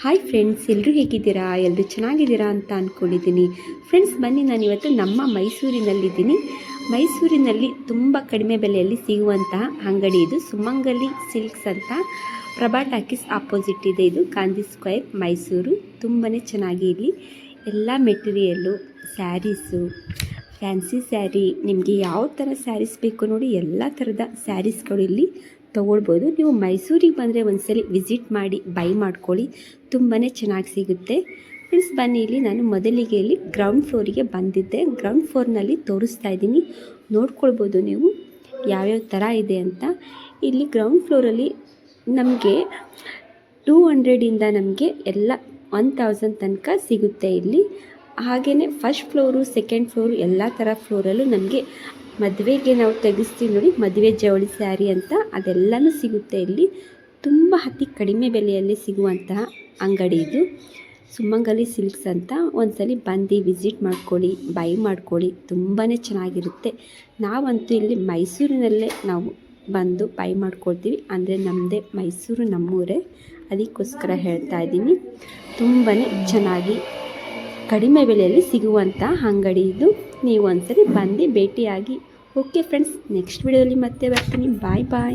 Hi friends ಎಲ್ಲರೂ ಹೇಗಿದ್ದೀರಾ? ಎಲ್ಲರೂ ಚೆನ್ನಾಗಿದ್ದೀರಾ ಅಂತ ಅಂದ್ಕೊಂಡಿದ್ದೀನಿ ಫ್ರೆಂಡ್ಸ್ ಬನ್ನಿ ನಾನು ಇವತ್ತು ನಮ್ಮ ಮೈಸೂರಿನಲ್ಲಿದ್ದೀನಿ. ಮೈಸೂರಿನಲ್ಲಿ ತುಂಬ ಕಡಿಮೆ ಬೆಲೆಯಲ್ಲಿ ಸಿಗುವಂತಹ ಅಂಗಡಿ ಇದು. ಸುಮಂಗಲಿ ಸಿಲ್ಕ್ಸ್ ಅಂತ ಪ್ರಭಾ ಟಾಕೀಸ್ ಆಪೋಸಿಟ್ ಇದೆ ಇದು. ಗಾಂಧಿ ಸ್ಕ್ವೇರ್ ಮೈಸೂರು. ತುಂಬಾ ಚೆನ್ನಾಗಿ ಇಲ್ಲಿ ಎಲ್ಲ ಮೆಟೀರಿಯಲ್ಲು, ಸ್ಯಾರೀಸು, ಫ್ಯಾನ್ಸಿ ಸ್ಯಾರಿ, ನಿಮಗೆ ಯಾವ ಥರ ಸ್ಯಾರೀಸ್ ಬೇಕು ನೋಡಿ ಎಲ್ಲ ಥರದ ಸ್ಯಾರೀಸ್ಗಳು ಇಲ್ಲಿ ತೊಗೊಳ್ಬೋದು. ನೀವು ಮೈಸೂರಿಗೆ ಬಂದರೆ ಒಂದ್ಸಲಿ ವಿಸಿಟ್ ಮಾಡಿ ಬೈ ಮಾಡ್ಕೊಳ್ಳಿ. ತುಂಬಾ ಚೆನ್ನಾಗಿ ಸಿಗುತ್ತೆ. ಫ್ರೆಂಡ್ಸ್ ಬನ್ನಿ ಇಲ್ಲಿ. ನಾನು ಮೊದಲಿಗೆ ಇಲ್ಲಿ ಗ್ರೌಂಡ್ ಫ್ಲೋರಿಗೆ ಬಂದಿದ್ದೆ. ಗ್ರೌಂಡ್ ಫ್ಲೋರ್ನಲ್ಲಿ ತೋರಿಸ್ತಾ ಇದ್ದೀನಿ. ನೋಡ್ಕೊಳ್ಬೋದು ನೀವು ಯಾವ್ಯಾವ ಥರ ಇದೆ ಅಂತ. ಇಲ್ಲಿ ಗ್ರೌಂಡ್ ಫ್ಲೋರಲ್ಲಿ ನಮಗೆ ಟೂ ಹಂಡ್ರೆಡಿಂದ ನಮಗೆ ಎಲ್ಲ ಒನ್ ತೌಸಂಡ್ ತನಕ ಸಿಗುತ್ತೆ ಇಲ್ಲಿ. ಹಾಗೆಯೇ ಫಸ್ಟ್ ಫ್ಲೋರು ಸೆಕೆಂಡ್ ಫ್ಲೋರು ಎಲ್ಲ ಥರ ಫ್ಲೋರಲ್ಲೂ ನಮಗೆ ಮದುವೆಗೆ ನಾವು ತೆಗೆಸ್ತೀವಿ ನೋಡಿ, ಮದುವೆ ಜವಳಿ ಸ್ಯಾರಿ ಅಂತ. ಅದೆಲ್ಲನೂ ಸಿಗುತ್ತೆ ಇಲ್ಲಿ. ತುಂಬ ಅತಿ ಕಡಿಮೆ ಬೆಲೆಯಲ್ಲಿ ಸಿಗುವಂತಹ ಅಂಗಡಿ ಇದು. ಸುಮಂಗಲಿ ಸಿಲ್ಕ್ಸ್ ಅಂತ. ಒಂದ್ಸಲಿ ಬಂದು ವಿಸಿಟ್ ಮಾಡ್ಕೊಳ್ಳಿ ಬೈ ಮಾಡ್ಕೊಳ್ಳಿ. ತುಂಬಾ ಚೆನ್ನಾಗಿರುತ್ತೆ. ನಾವಂತೂ ಇಲ್ಲಿ ಮೈಸೂರಿನಲ್ಲೇ ನಾವು ಬಂದು ಬೈ ಮಾಡ್ಕೊಳ್ತೀವಿ. ಅಂದರೆ ನಮ್ಮದೇ ಮೈಸೂರು ನಮ್ಮೂರೇ. ಅದಕ್ಕೋಸ್ಕರ ಹೇಳ್ತಾ ಇದ್ದೀನಿ. ತುಂಬಾ ಚೆನ್ನಾಗಿ ಕಡಿಮೆ ಬೆಲೆಯಲ್ಲಿ ಸಿಗುವಂಥ ಅಂಗಡಿ ಇದು. ನೀವು ಒಂದ್ಸರಿ ಬಂದು ಭೇಟಿಯಾಗಿ. ಓಕೆ ಫ್ರೆಂಡ್ಸ್ ನೆಕ್ಸ್ಟ್ ವಿಡಿಯೋದಲ್ಲಿ ಮತ್ತೆ ಬರ್ತೀನಿ. ಬಾಯ್ ಬಾಯ್